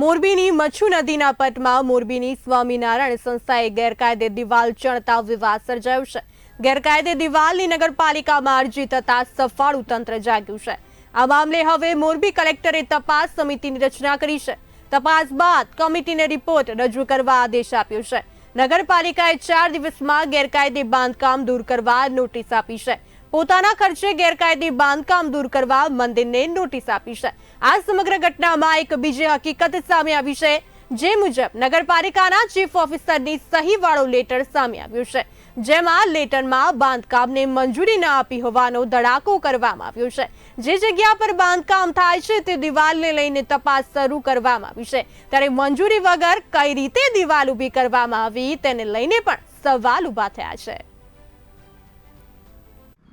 મોરબીની મચ્છુ નદીના પટમાં મોરબીની સ્વામિનારાયણ સંસ્થાએ ગેરકાયદે દિવાલ ચણતા વિવાદ સર્જાયો છે. ગેરકાયદે દિવાલની નગરપાલિકામાં અરજી થતા સફાળું તંત્ર જાગ્યું છે. આ મામલે હવે મોરબી કલેક્ટરે તપાસ સમિતિની રચના કરી છે. તપાસ બાદ કમિટીને રિપોર્ટ રજૂ કરવા આદેશ આપ્યો છે. નગરપાલિકાએ ચાર દિવસમાં ગેરકાયદે બાંધકામ દૂર કરવા નોટિસ આપી છે. પોતાના ખર્ચે ગેરકાયદે બાંધકામ દૂર કરવા મંદિરને નોટિસ આપી છે. આ સમગ્ર ઘટનામાં એક બીજી હકીકત સામે આવી છે, જે મુજબ નગરપાલિકાના ચીફ ઓફિસરની સહીવાળો લેટર સામે આવ્યું છે, જેમાં લેટરમાં બાંધકામને મંજૂરી ન આપી હોવાનો ધડાકો કરવામાં આવ્યો છે. જે જગ્યા પર બાંધકામ થાય છે તે દિવાલને લઈને તપાસ શરૂ કરવામાં આવી છે. ત્યારે મંજૂરી વગર કઈ રીતે દિવાલ ઊભી કરવામાં આવી તેને લઈને પણ સવાલ ઊભા થયા છે.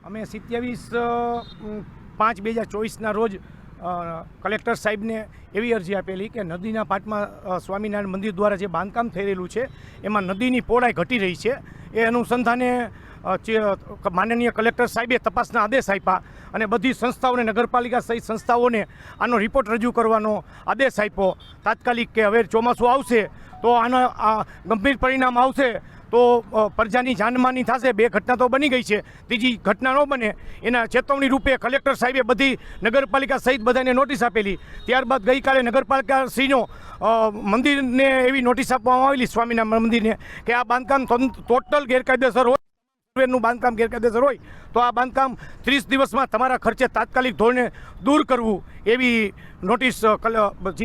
અમે સિત્યાવીસ પાંચ બે હજાર ચોવીસના રોજ કલેક્ટર સાહેબને એવી અરજી આપેલી કે નદીના પાટમાં સ્વામિનારાયણ મંદિર દ્વારા જે બાંધકામ થઈ રહેલું છે, એમાં નદીની પહોળાઈ ઘટી રહી છે. એ અનુસંધાને માનનીય કલેક્ટર સાહેબે તપાસના આદેશ આપ્યા અને બધી સંસ્થાઓને, નગરપાલિકા સહિત સંસ્થાઓને આનો રિપોર્ટ રજૂ કરવાનો આદેશ આપ્યો. તાત્કાલિક કે હવે ચોમાસું આવશે તો આનો ગંભીર પરિણામ આવશે તો પ્રજાની જાનમાની થશે. બે ઘટના તો બની ગઈ છે. ત્રીજી ઘટના ન બને એના ચેતવણી રૂપે કલેક્ટર સાહેબે બધી નગરપાલિકા સહિત બધાને નોટિસ આપેલી. ત્યારબાદ ગઈકાલે નગરપાલિકા શ્રીનો મંદિરને એવી નોટિસ આપવામાં આવેલી સ્વામિનારાયણ મંદિરને કે આ બાંધકામ તન- ટોટલ ગેરકાયદેસર હોય, નું બાંધકામ ગેરકાયદેસર હોય, તો આ બાંધકામ ત્રીસ દિવસમાં તમારા ખર્ચે તાત્કાલિક ધોરણે દૂર કરવું એવી નોટિસ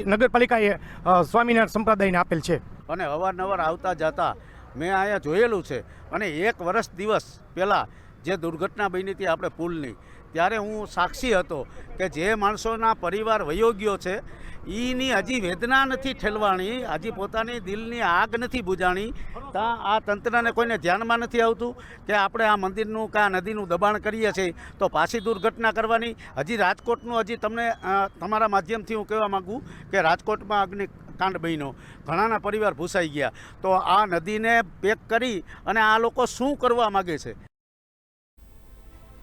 નગરપાલિકાએ સ્વામિનારાયણ સંપ્રદાયને આપેલ છે. અને અવારનવાર આવતા જતા મેં અહીંયા જોયેલું છે. અને એક વર્ષ દિવસ પહેલાં જે દુર્ઘટના બની હતી આપણે પુલની ત્યારે હું સાક્ષી હતો કે જે માણસોના પરિવાર વયો ગયો છે એની હજી વેદના નથી ઠેલવાણી, હજી પોતાની દિલની આગ નથી બુજાણી. ત્યાં આ તંત્રને કોઈને ધ્યાનમાં નથી આવતું કે આપણે આ મંદિરનું કે આ નદીનું દબાણ કરીએ છીએ તો પાછી દુર્ઘટના કરવાની. હજી રાજકોટનું હજી તમને તમારા માધ્યમથી હું કહેવા માગું કે રાજકોટમાં અગ્નિ કાંડ બન્યો. ઘણાના પરિવાર ભૂસાઈ ગયા. તો આ નદીને પેક કરી અને આ લોકો શું કરવા માગે છે?